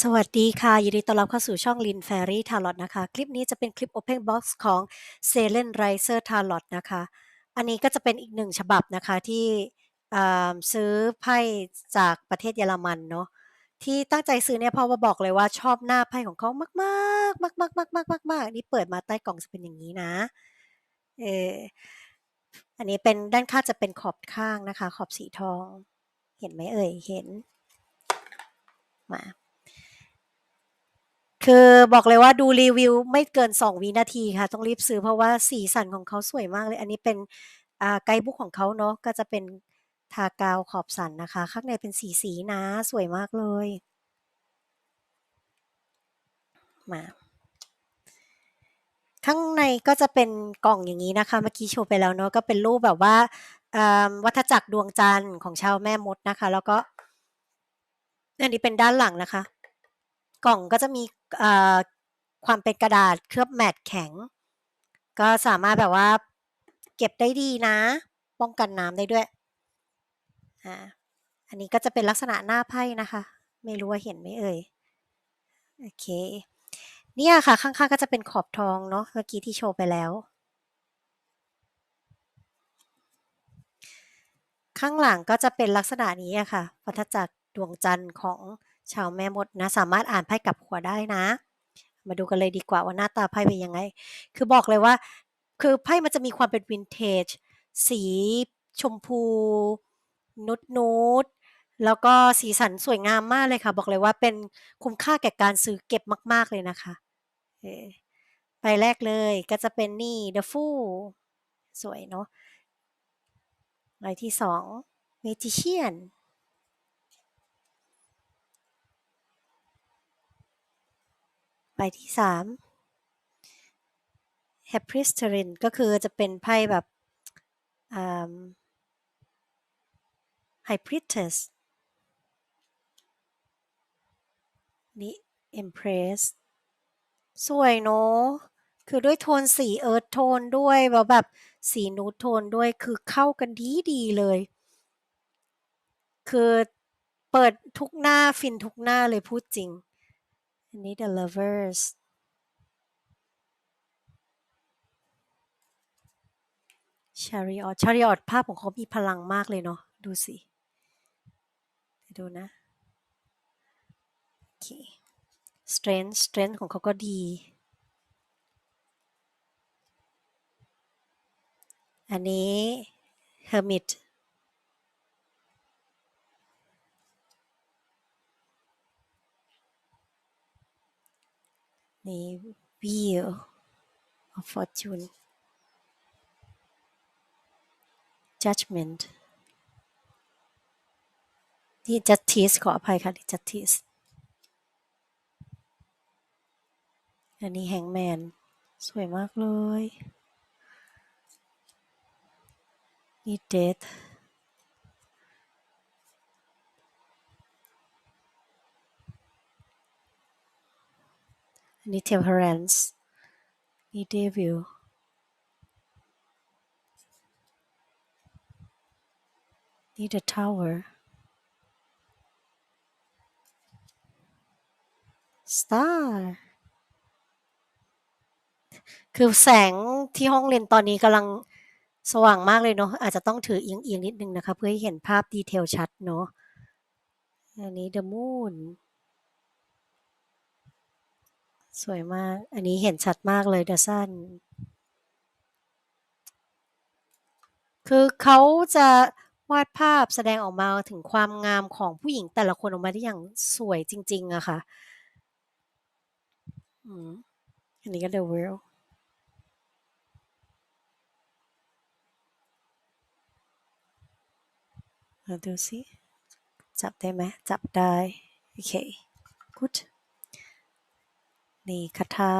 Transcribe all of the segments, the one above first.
สวัสดีค่ะ ยินดีต้อนรับเข้าสู่ช่อง Lin Fairy Tarot นะคะ คลิปนี้จะเป็นคลิป Open Box ของ s e l e n Riser Tarot นะคะ อันนี้ก็จะเป็นอีกหนึ่งฉบับนะคะ ที่ซื้อไพ่จากประเทศเยอรมันเนาะที่ตั้งใจซื้อเนี่ยเพราะว่าบอกเลยว่าชอบหน้าไพ่ของเขามากๆมากๆมากมากมากนี่เปิดมาใต้กล่องจะเป็นอย่างนี้นะเอออันนี้เป็นด้านข้างจะเป็นขอบข้างนะคะ ขอบสีทอง เห็นไหมเอ่ยเห็นมา คือบอกเลยว่าดูรีวิวไม่เกิน 2 วินาทีค่ะ ต้องรีบซื้อเพราะว่าสีสันของเขาสวยมากเลย อันนี้เป็นไกด์บุ๊กของเขาเนาะก็จะเป็นทากาวขอบสันนะคะ ข้างในเป็นสีสีนะสวยมากเลย มา ข้างในก็จะเป็นกล่องอย่างนี้นะคะ เมื่อกี้โชว์ไปแล้วเนาะก็เป็นรูปแบบว่าวัฏจักรดวงจันทร์ของชาวแม่มดนะคะ แล้วก็อันนี้เป็นด้านหลังนะคะ กล่องก็จะมีความเป็นกระดาษเคลือบแมตต์แข็ง ก็สามารถแบบว่าเก็บได้ดีนะ ป้องกันน้ำได้ด้วยอ่าอันนี้ก็จะเป็นลักษณะหน้าไพ่นะคะ ไม่รู้ว่าเห็นไหมเอ่ยโอเคเนี่ยค่ะ ข้างๆก็จะเป็นขอบทองเนาะเมื่อกี้ที่โชว์ไปแล้ว ข้างหลังก็จะเป็นลักษณะนี้อะค่ะวัฏจักรดวงจันทร์ของ ชาวแม่มดนะ สามารถอ่านไพ่กลับหัวได้นะ มาดูกันเลยดีกว่าว่าหน้าตาไพ่เป็นยังไง คือบอกเลยว่า คือไพ่มันจะมีความเป็นวินเทจ สีชมพู นุดนูดๆแล้วก็สีสันสวยงามมากเลยค่ะ บอกเลยว่าเป็นคุ้มค่าแก่การซื้อเก็บมาก ๆเลยนะคะเออใบแรกเลยก็จะเป็นนี่ The Fool สวยเนาะใบที่สอง Magician ใบที่สาม h a p r i s t e r i n ก็คือจะเป็นไพ่แบบอ่า High Priestess นี่ Empress สวยเนาะคือด้วยโทนสีเอิร์ธโทนด้วยแล้วแบบสีนูดโทนด้วยคือเข้ากันดีดีเลย คือเปิดทุกหน้าฟินทุกหน้าเลยพูดจริง อันนี้ The Lovers Chariot Chariot ภาพของเขามีพลังมากเลยเนาะดูสิดูนะโอเค Strength Strength ของเขาก็ดี อันนี้ Hermit นี่ Wheel of Fortune Judgment นี่ Justice ขออภัยค่ะนี่ Justice อันนี้ Hangman สวยมากเลย นี่ Death อันนี้ Temperance นี่ Devil นี่ The Tower Star คือแสงที่ห้องเรียนตอนนี้กำลังสว่างมากเลยเนาะอาจจะต้องถือเอียงๆนิดนึงนะคะ เพื่อให้เห็นภาพดีเทลชัดเนาะอันนี้ The Moon สวยมาก อันนี้เห็นชัดมากเลย The Sun คือเขาจะวาดภาพแสดงออกมาถึงความงามของผู้หญิงแต่ละคนออกมาได้อย่างสวยจริง ๆอะค่ะอืมอันนี้ก็ The World มาดูสิ จับได้ไหม จับได้ โอเค good นี่คาถา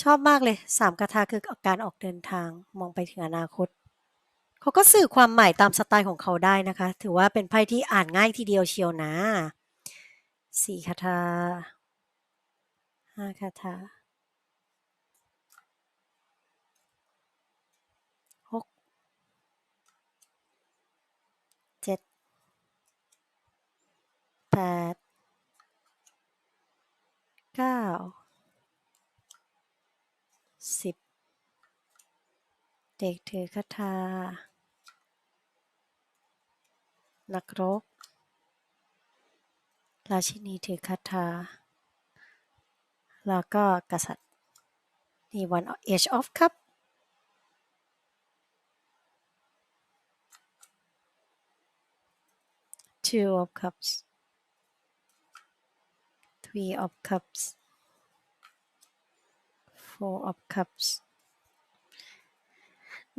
ชอบมากเลยสามคาถาคือการออกเดินทางมองไปถึงอนาคต เขาก็สื่อความหมายตามสไตล์ของเขาได้นะคะ ถือว่าเป็นไพ่ที่อ่านง่ายทีเดียวเชียวนะสี่คาถาห้าคาถา แปดเก้าสิบเด็กถือคาถานักรบ ราชินีถือคาถาแล้วก็กษัตริย์ นี่วัน Age of Cup 2 of Cups three of cups four of cups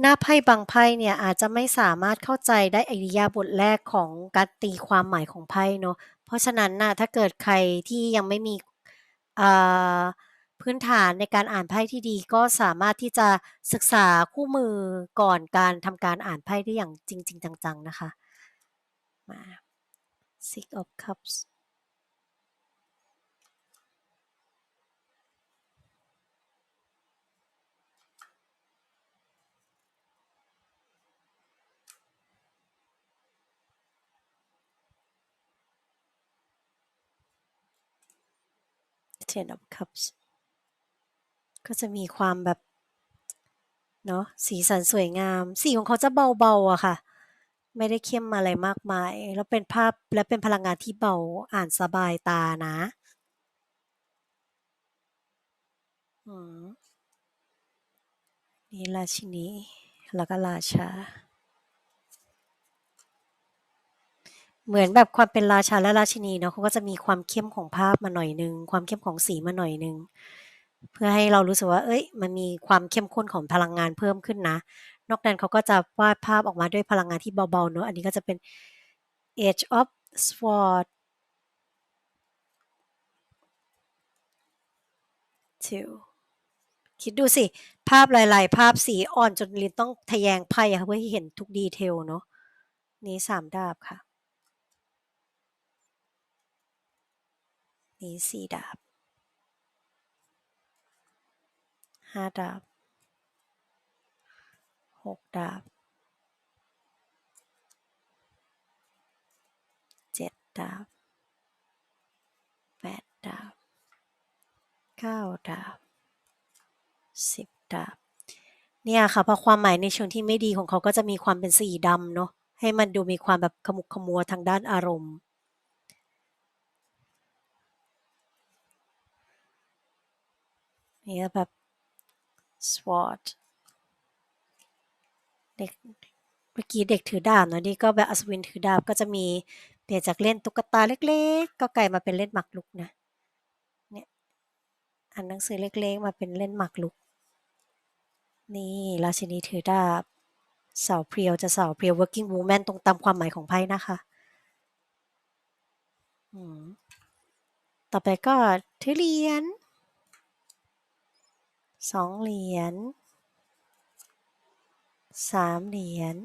หน้าไพ่บางไพ่เนี่ยอาจจะไม่สามารถเข้าใจได้อิริยาบถแรกของการตีความหมายของไพ่เนาะ เพราะฉะนั้นนะถ้าเกิดใครที่ยังไม่มีพื้นฐานในการอ่านไพ่ที่ดีก็สามารถที่จะศึกษาคู่มือก่อนการทำการอ่านไพ่ได้อย่างจริง ๆ จัง ๆ นะคะมา Six of Cups 10 of Cups ก็จะมีความแบบเนาะสีสันสวยงาม สีของเขาจะเบาๆอะค่ะ ไม่ได้เข้มอะไรมากมาย แล้วเป็นภาพและเป็นพลังงานที่เบาอ่านสบายตานะอืมนี่ราชินีแล้วก็ราชา เหมือนแบบความเป็นราชาและราชินีเนาะเขาก็จะมีความเข้มของภาพมาหน่อยหนึ่งความเข้มของสีมาหน่อยหนึ่งเพื่อให้เรารู้สึกว่า เอ้ย มันมีความเข้มข้นของพลังงานเพิ่มขึ้นนะ นอกนั้นเขาก็จะวาดภาพออกมาด้วยพลังงานที่เบาๆเนาะอันนี้ก็จะเป็น Age of Sword two คิดดูสิ ภาพหลาย ๆ ภาพสีอ่อนจนลินต้องทะแยงไพ่อะค่ะเพื่อให้เห็นทุกดีเทลเนาะนี่สามดาบค่ะ นี่สี่ดาบห้าดาบหกดาบเจ็ดดาบแปดดาบเก้าดาบสิบดาบเนี่ยค่ะเพราะความหมายในเชิงที่ไม่ดีของเขาก็จะมีความเป็นสีดำเนาะให้มันดูมีความแบบขมุกขมัวทางด้านอารมณ์ นี่ก็แบบ sword เด็กเมื่อกี้เด็กถือดาบเนาะนี่ก็แบบอัศวินถือดาบก็จะมีเปลี่ยนจากเล่นตุ๊กตาเล็ก ๆ ก็กลายมาเป็นเล่นหมากรุกนะเนี่ยอ่านหนังสือเล็กๆ มาเป็นเล่นหมากรุก นี่ราชินีถือดาบสาวเพรียวจะสาวเพรียว working woman ตรงตามความหมายของไพ่นะคะอืมต่อไปก็ถือเรียญ สองเหรียญสามเหรียญ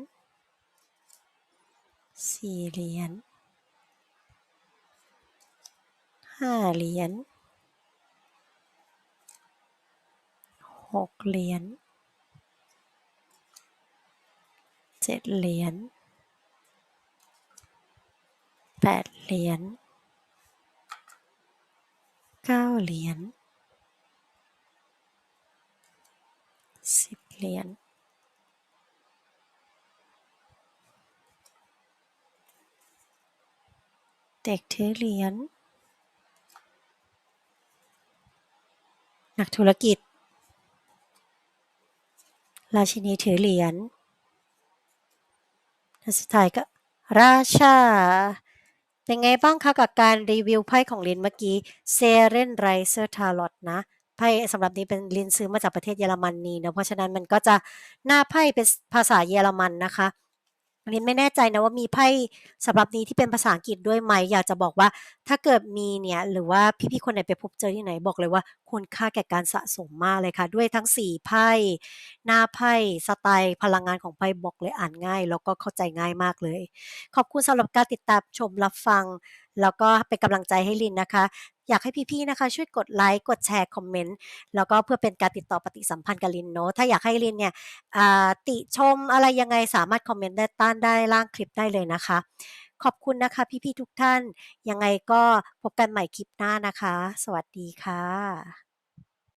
สี่เหรียญห้าเหรียญหกเหรียญเจ็ดเหรียญแปดเหรียญเก้าเหรียญ สิบ เรียญเด็กถือเหรียญนักธุรกิจ ราชินีถือเหรียญและสุดท้ายก็ราชา เป็นไงบ้างคะกับการรีวิวไพ่ของลินเมื่อกี้ Seren Riser Tarot นะ ไพ่สำหรับนี้เป็นลินซื้อมาจากประเทศเยอรมนนีเนาะเพราะฉะนั้นมันก็จะหน้าไพ่เป็นภาษาเยอรมันนะคะลินไม่แน่ใจนะว่ามีไพ่สำหรับนี้ที่เป็นภาษาอังกฤษด้วยไหม อยากจะบอกว่าถ้าเกิดมีเนี่ยหรือว่าพี่ๆคนไหนไปพบเจอที่ไหนบอกเลยว่าควรค่าแก่การสะสมมากเลยค่ะ ด้วยทั้งสีไพ่หน้าไพ่สไตล์พลังงานของไพ่บอกเลยอ่านง่าย แล้วก็เข้าใจง่ายมากเลย ขอบคุณสำหรับการติดตามชมรับฟัง แล้วก็เป็นกำลังใจให้ลินนะคะ อยากให้พี่ๆนะคะ ช่วยกดไลค์กดแชร์คอมเมนต์แล้วก็เพื่อเป็นการติดต่อปฏิสัมพันธ์กับลินเนาะถ้าอยากให้ลินเนี่ยติชมอะไรยังไงสามารถคอมเมนต์ได้ต้านได้ล่างคลิปได้เลยนะคะ ขอบคุณนะคะ พี่ๆทุกท่าน ยังไงก็พบกันใหม่คลิปหน้านะคะ สวัสดีค่ะ